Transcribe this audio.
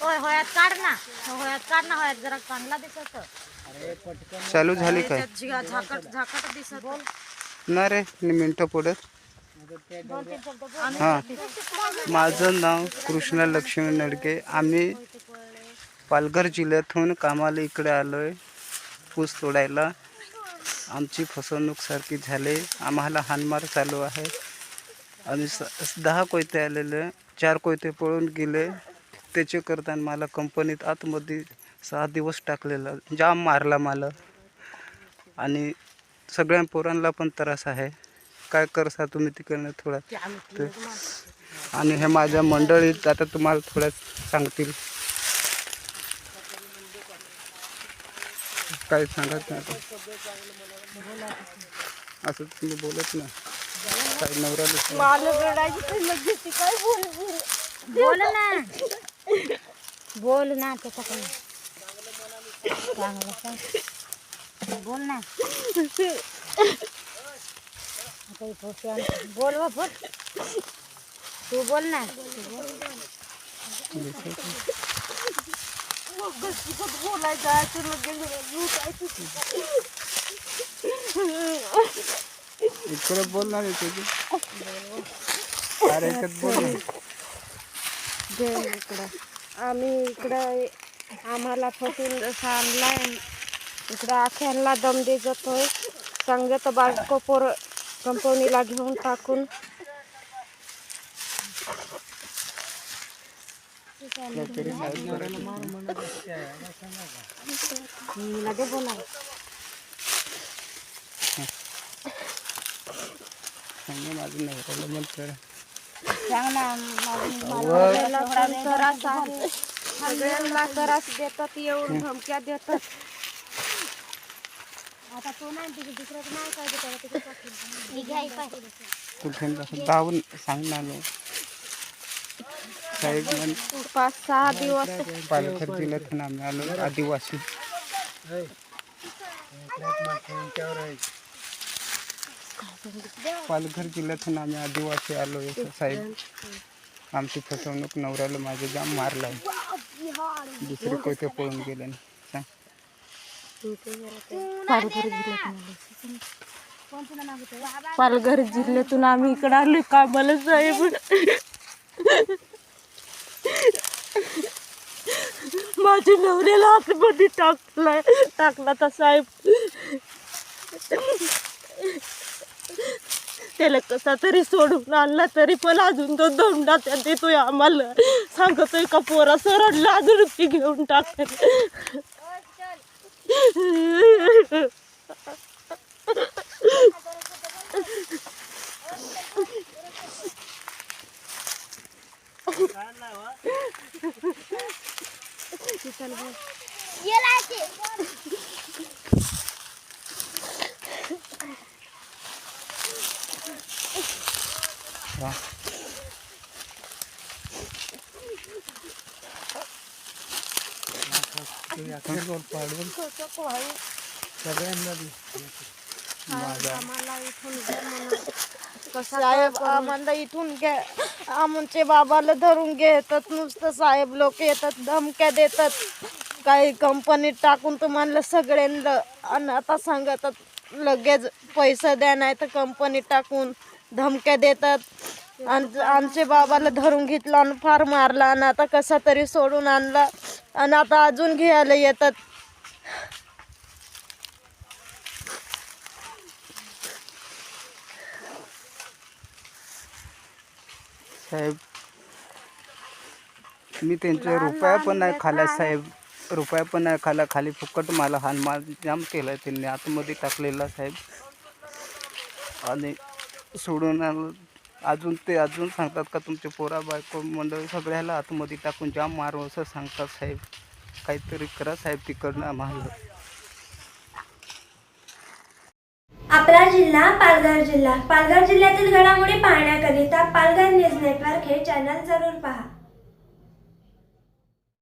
होय होयात काढ ना. होयात काढ ना होयात. जरा चांगला दिसत. चालू झाली काय? त्यात झिगा- झाकट झाकट दिसत. ना रे मिनटं बोल. हां. माझं नाव कृष्णा लक्ष्मी नडके. आम्ही पालघर जिल्ह्यातून कामाला इकडे आलो आहे ऊस तोडायला. आमची फसवणूक सारखी झाली. आम्हाला हानमार चालू आहे. आणि स दहा कोयते आलेले. चार कोयते पळून गेले. त्याचे करताना मला कंपनीत आतमध्ये सहा दिवस टाकलेला जाम मारला मला. आणि सगळ्या पोरांना पण त्रास आहे. काय करसा तुम्ही तिकडनं थोडा? ते. आणि हे माझ्या मंडळीत आता तुम्हाला थोड्यात सांगतील. काय सांगत नाही. असं तुम्ही बोलत ना काय नवऱ्याला बोल ना बोल ना चांगलं सांग. बोल ना. बोल बा, बोल तू बोल ना बोल. इकडे बोलणार आहे तुझी अरे याच्यात बोल ना. आम्ही इकडं आम्हाला फसून आणलाय. इकडं आख्यांना दम दे जातोय. सांगत बायको पोर कंपनीला घेऊन टाकून. लगे बोला माझं नाही सांग ना सगळ्यांना त्रास देतात येऊन धमक्या देतात आता तो नाही नाही काय. ही साहेब म्हण पाच सहा दिवस पालघर जिल्ह्यातून आम्ही आलो आदिवासी पालघर जिल्ह्यातून आम्ही आदिवासी आलो साहेब. आमची फसवणूक नवऱ्याला माझे जाम मारला दुसरे कोयते पळून गेले नाही. पालघर जिल्ह्यातून. आम्ही इकडे आलो कामाला साहेब. माझ्या नवऱ्याला आतमध्ये टाकलाय. टाकला तर साहेब. त्याला कसा तरी सोडून आणला तरी पण अजून तो दोंडा त्या देतोय आम्हाला. सांगतोय का पोरा सरडला अजून ती घेऊन टाकते वा. साहेब आम्हाला इथून घ्या. आमचे बाबाला धरून घेतात नुसतं साहेब लोक येतात धमक्या देतात. काही कंपनीत टाकून तुम्हाला सगळ्यांना आणि आता सांगतात लगेच पैसा द्या नाही तर कंपनीत टाकून. धमक्या देतात. आणि आमचे बाबाला धरून घेतलं आणि फार मारला आणि आता कसा तरी सोडून आणला आणि आता अजून घ्यायला येतात. साहेब मी त्यांचे रुपया पण नाही खाल्ला साहेब. रुपया पण नाही खाल्ला. खाली फुकट मला हानमार जाम केला त्यांनी. आतमध्ये टाकलेला साहेब. आणि सोडून आलं. अजून ते अजून सांगतात का तुमचे पोरा बायको मंडळी सगळ्याला आतमध्ये टाकून जाम मारू असं सांगतात साहेब. काहीतरी करा साहेब तिकडनं आम्हाला. आपला जिल्हा पालघर जिल्हा. पालघर जिल्ह्यातील घडामोडी पाहण्याकरिता पालघर न्यूज नेटवर्क हे चॅनल जरूर पहा.